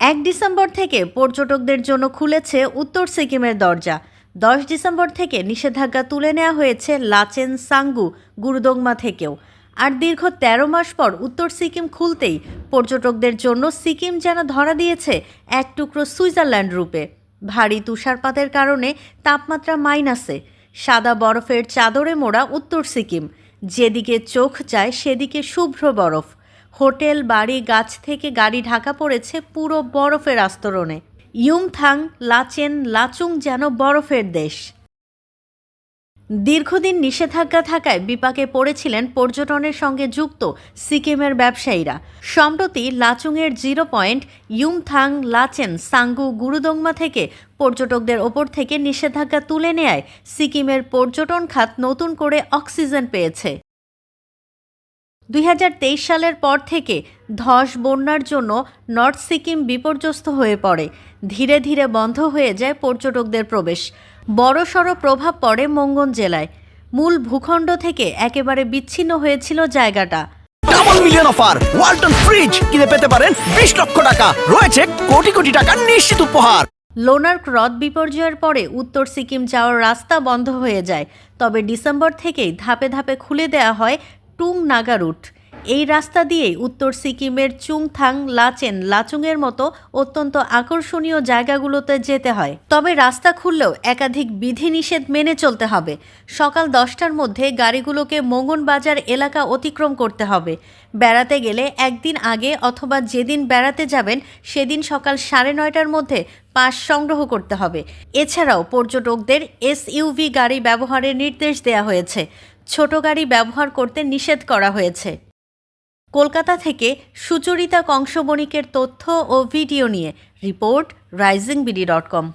এক ডিসেম্বর থেকে পর্যটকদের জন্য খুলেছে উত্তর সিকিমের দরজা। দশ ডিসেম্বর থেকে নিষেধাজ্ঞা তুলে নেওয়া হয়েছে লাচেন সাঙ্গু, গুরুদংমা থেকেও। আর দীর্ঘ তেরো মাস পর উত্তর সিকিম খুলতেই পর্যটকদের জন্য সিকিম যেন ধরা দিয়েছে এক টুকরো সুইজারল্যান্ড রূপে। ভারী তুষারপাতের কারণে তাপমাত্রা মাইনাসে। সাদা বরফের চাদরে মোড়া উত্তর সিকিম। যেদিকে চোখ যায়, সেদিকে শুভ্র বরফ। হোটেল, বাড়ি, গাছ থেকে গাড়ি ঢাকা পড়েছে পুরো বরফের আস্তরণে। ইয়ুমথাং লাচেন, লাচুং যেন বরফের দেশ। দীর্ঘদিন নিষেধাজ্ঞা থাকায় বিপাকে পড়েছিলেন পর্যটনের সঙ্গে যুক্ত সিকিমের ব্যবসায়ীরা। সম্প্রতি লাচুংয়ের জিরো পয়েন্ট ইয়ুমথাং লাচেন, সাঙ্গু, গুরুদংমা থেকে পর্যটকদের ওপর থেকে নিষেধাজ্ঞা তুলে নেয় সিকিমের পর্যটন খাত নতুন করে অক্সিজেন পেয়েছে। দুই হাজার তেইশ সালের পর থেকে ধস বন্যার জন্য নর্থ সিকিম বিপর্যস্ত হয়ে পড়ে। ধীরে ধীরে বন্ধ হয়ে যায় পর্যটকদের প্রবেশ। বড়সড় প্রভাব পড়ে মঙ্গন জেলায়। মূল ভূখণ্ড থেকে একেবারে বিচ্ছিন্ন হয়েছিল জায়গাটা। Double million offer Walton fridge কিনে পেতে পারেন বিশ লক্ষ টাকা। রয়েছে কোটি কোটি টাকার নিশ্চিত উপহার। লোনার হ্রদ বিপর্যয়ের পরে উত্তর সিকিম যাওয়ার রাস্তা বন্ধ হয়ে যায়। তবে ডিসেম্বর থেকেই ধাপে ধাপে খুলে দেওয়া হয় টুং নাগা রুট এই রাস্তা দিয়েই উত্তর সিকিমের চুংথাং, লাচেন, লাচুংয়ের মতো অত্যন্ত আকর্ষণীয় জায়গাগুলোতে যেতে হয়। তবে রাস্তা খুললেও একাধিক বিধিনিষেধ মেনে চলতে হবে। সকাল দশটার মধ্যে গাড়িগুলোকে মঙ্গন বাজার এলাকা অতিক্রম করতে হবে। বেড়াতে গেলে একদিন আগে অথবা যেদিন বেড়াতে যাবেন, সেদিন সকাল সাড়ে নয়টার মধ্যে পাস সংগ্রহ করতে হবে। এছাড়াও পর্যটকদের এসইউভি গাড়ি ব্যবহারের নির্দেশ দেওয়া হয়েছে। ছোট গাড়ি ব্যবহার করতে নিষেধ করা হয়েছে। কলকাতা থেকে সুচরিতা কংসবণিকের তথ্য ও ভিডিও নিয়ে report rising BD dot com.